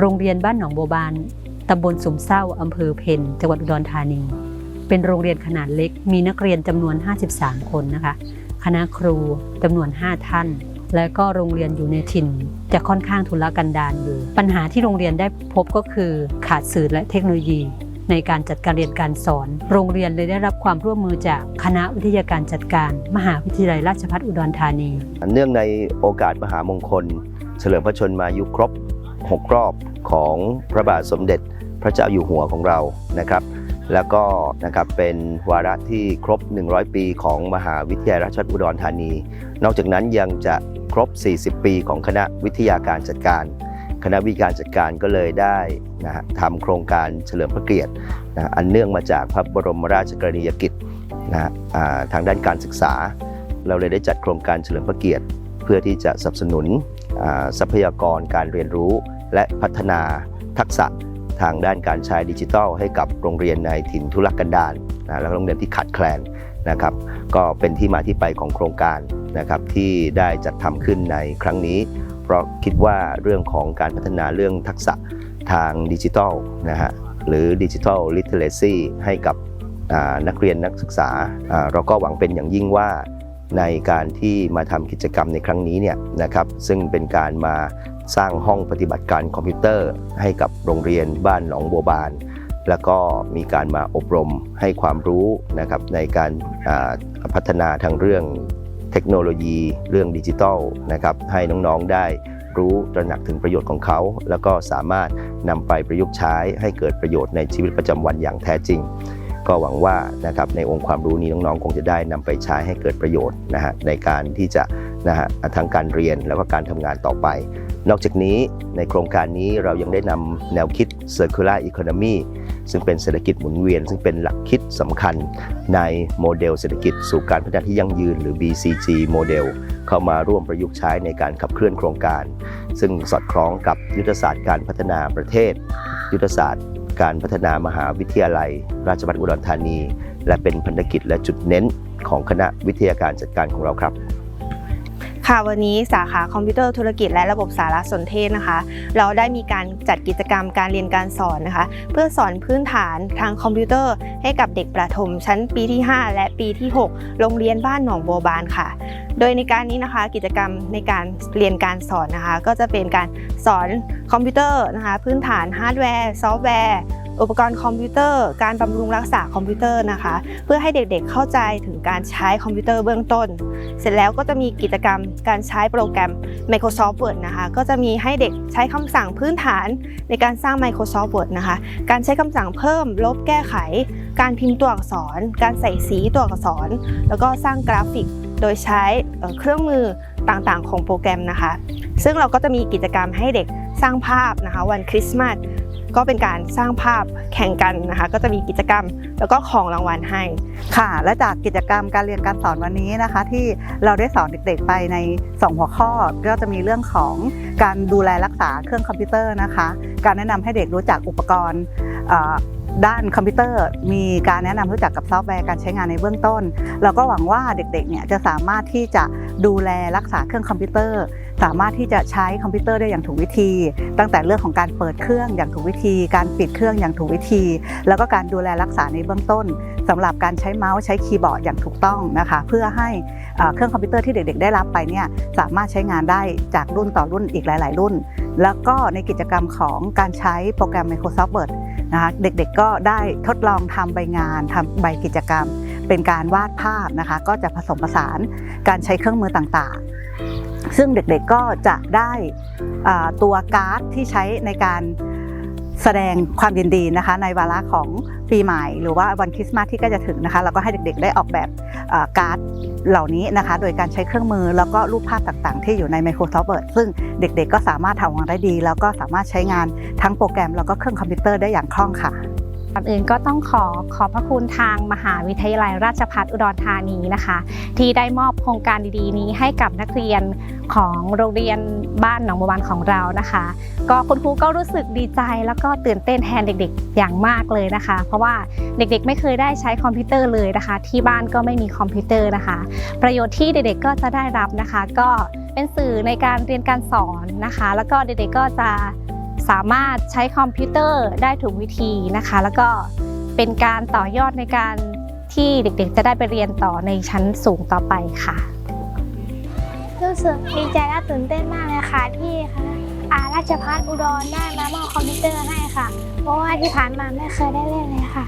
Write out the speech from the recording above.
โรงเรียนบ้านหนองบัวบานตำบลสุมเศร้าอำเภอเพนจังหวัดอุดรธานี เป็นโรงเรียนขนาดเล็ก มีนักเรียนจำนวน 53 คนนะคะ คณะครูจำนวน 5 ท่าน และก็โรงเรียนอยู่ในถิ่น จะค่อนข้างทุรกันดารอยู่ ปัญหาที่โรงเรียนได้พบก็คือขาดสื่อและเทคโนโลยี ในการจัดการเรียนการสอน โรงเรียนเลยได้รับความร่วมมือจากคณะวิทยาการจัดการ มหาวิทยาลัยราชภัฏอุดรธานี เนื่องในโอกาสมหามงคล เฉลิมพระชนมายุครบ 6 รอบของพระบาทสมเด็จพระเจ้าอยู่หัวของเรานะครับ แล้วก็นะครับเป็นวาระที่ครบ 100 ปีของมหาวิทยาลัยราชภัฏอุดรธานี นอกจากนั้นยังจะครบ 40 ปีของคณะวิทยาการจัดการ คณะวิการจัดการก็เลยได้นะฮะทำโครงการเฉลิมพระเกียรตินะอันเนื่องมาจากพระบรมราชกรณียกิจนะฮะทางด้านการศึกษา เราเลยได้จัดโครงการเฉลิมพระเกียรติ เพื่อที่จะสนับสนุนอ่าทรัพยากรการเรียนรู้ และพัฒนาทักษะทางด้านการใช้ดิจิทัล ให้กับโรงเรียนในถิ่นทุรกันดารนะและโรงเรียนที่ขาดแคลนนะครับ ก็เป็นที่มาที่ไปของโครงการนะครับที่ได้จัดทำขึ้นในครั้งนี้ เพราะคิดว่าเรื่องของการพัฒนาเรื่องทักษะทางดิจิทัลนะฮะหรือดิจิทัลลิเทเรซีให้กับนักเรียนนักศึกษาอ่าเราก็หวังเป็นอย่างยิ่งว่าในการที่มาทำกิจกรรมในครั้งนี้เนี่ยนะครับซึ่งเป็นการมา สร้างห้องปฏิบัติการคอมพิวเตอร์ให้กับโรงเรียนบ้านหนองบัวบาน แล้วก็มีการมาอบรมให้ความรู้นะครับในการพัฒนาทางเรื่องเทคโนโลยีเรื่องดิจิทัลนะครับให้น้องๆได้รู้ตระหนักถึงประโยชน์ของเขา แล้วก็สามารถนำไปประยุกต์ใช้ให้เกิดประโยชน์ในชีวิตประจำวันอย่างแท้จริง ก็หวังว่านะครับในองค์ความรู้นี้น้องๆ คงจะได้นำไปใช้ให้เกิดประโยชน์นะฮะในการที่จะนะฮะทั้งการเรียนแล้วก็การทำงานต่อไป นอกจากนี้ในโครงการนี้เรายังได้นำแนวคิด Circular Economy ซึ่งเป็นเศรษฐกิจหมุนเวียน ซึ่งเป็นหลักคิดสำคัญในโมเดลเศรษฐกิจสู่การพัฒนาที่ยั่งยืน หรือ BCG โมเดลเข้ามาร่วมประยุกต์ใช้ในการขับเคลื่อนโครงการ ซึ่งสอดคล้องกับยุทธศาสตร์การพัฒนาประเทศ ยุทธศาสตร์ การพัฒนามหาวิทยาลัย ราชภัฏอุดรธานี และเป็นพันธกิจและจุดเน้นของคณะวิทยาการจัดการของเราครับ ค่ะวันนี้สาขาคอมพิวเตอร์ธุรกิจและระบบสารสนเทศนะคะ เราได้มีการจัดกิจกรรมการเรียนการสอนนะคะ เพื่อสอนพื้นฐานทางคอมพิวเตอร์ ให้กับเด็กประถมชั้นปีที่ 5 และปีที่ 6 โรงเรียนบ้านหนองบัวบานค่ะ โดยในการนี้นะคะกิจกรรมในการเรียนการสอนนะคะ ก็จะเป็นการ สอนคอมพิวเตอร์นะคะพื้นฐานฮาร์ดแวร์ซอฟต์แวร์อุปกรณ์คอมพิวเตอร์ การบำรุงรักษาคอมพิวเตอร์นะคะ เพื่อให้เด็กๆเข้าใจถึงการใช้คอมพิวเตอร์เบื้องต้น เสร็จแล้วก็จะมีกิจกรรมการใช้โปรแกรม Microsoft Word นะคะ ก็จะมีให้เด็กใช้คำสั่งพื้นฐานในการสร้าง Microsoft Word นะคะ การใช้คำสั่งเพิ่ม ลบแก้ไข การพิมพ์ตัวอักษร การใส่สีตัวอักษร แล้วก็สร้างกราฟิก โดยใช้เอ่อเครื่องมือต่างๆ ของโปรแกรมนะคะ ซึ่งเราก็จะมีกิจกรรมให้เด็กสร้างภาพนะคะ วันคริสต์มาสก็เป็นการสร้างภาพแข่งกันนะคะ ก็จะมีกิจกรรมแล้วก็ของรางวัลให้ ค่ะ และจากกิจกรรมการเรียนการสอนวันนี้นะคะ ที่เราได้สอนเด็กๆไปใน 2 หัวข้อ ก็จะมีเรื่องของการดูแลรักษาเครื่องคอมพิวเตอร์นะคะ การแนะนำให้เด็กรู้จักอุปกรณ์ ด้านคอมพิวเตอร์มีการแนะนำรู้จักกับซอฟต์แวร์การใช้งานในเบื้องต้น เราก็หวังว่าเด็กๆเนี่ยจะสามารถที่จะดูแลรักษาเครื่องคอมพิวเตอร์ สามารถที่จะใช้คอมพิวเตอร์ได้อย่างถูกวิธี ตั้งแต่เรื่องของการเปิดเครื่องอย่างถูกวิธี การปิดเครื่องอย่างถูกวิธี แล้วก็การดูแลรักษาในเบื้องต้นสำหรับการใช้เมาส์ใช้คีย์บอร์ดอย่างถูกต้องนะคะ เพื่อให้เอ่อเครื่องคอมพิวเตอร์ที่เด็ก ๆ ได้รับไปเนี่ยสามารถใช้งานได้จากรุ่นต่อรุ่นอีกหลาย ๆ รุ่น แล้วก็ในกิจกรรมของการใช้โปรแกรม Microsoft Word นะคะเด็กๆก็ได้ทดลองทำใบงานทำใบกิจกรรม เป็นการวาดภาพนะคะ ก็จะผสมผสานการใช้เครื่องมือต่างๆ ซึ่งเด็กๆก็จะได้ตัวการ์ดที่ใช้ในการ แสดงความยินดีนะคะ ในวาระของปีใหม่ หรือว่าวันคริสต์มาสที่ใกล้จะถึงนะคะเราก็ให้เด็กๆ ได้ออกแบบการ์ดเหล่านี้นะคะ โดยการใช้เครื่องมือแล้วก็รูปภาพต่างๆ ที่อยู่ใน Microsoft Word ซึ่งเด็กๆ ก็สามารถทำงานได้ดี แล้วก็สามารถใช้งานทั้งโปรแกรมแล้วก็เครื่องคอมพิวเตอร์ได้อย่างคล่องค่ะ ก่อนอื่นก็ต้องขอขอบพระคุณทางมหาวิทยาลัยราชภัฏอุดรธานีนะคะ ที่ได้มอบโครงการดีๆ นี้ให้กับนักเรียนของโรงเรียนบ้านหนองบัวบานของเรานะคะ ก็คุณครูก็รู้สึกดีใจแล้วก็ตื่นเต้นแทนเด็กๆ อย่างมากเลยนะคะ เพราะว่าเด็กๆ ไม่เคยได้ใช้คอมพิวเตอร์เลยนะคะ ที่บ้านก็ไม่มีคอมพิวเตอร์นะคะ ประโยชน์ที่เด็กๆก็จะได้รับนะคะ ก็เป็นสื่อในการเรียนการสอนนะคะ แล้วก็เด็กๆก็จะ สามารถใช้คอมพิวเตอร์ได้ถูกวิธีนะคะ แล้วก็เป็นการต่อยอดในการที่เด็กๆ จะได้ไปเรียนต่อในชั้นสูงต่อไปค่ะ รู้สึกดีใจและตื่นเต้นมากเลยค่ะที่คณะอาราชพัฒอุดรได้มามอบคอมพิวเตอร์ให้ค่ะ เพราะว่าที่ผ่านมาไม่เคยได้เล่นเลยค่ะ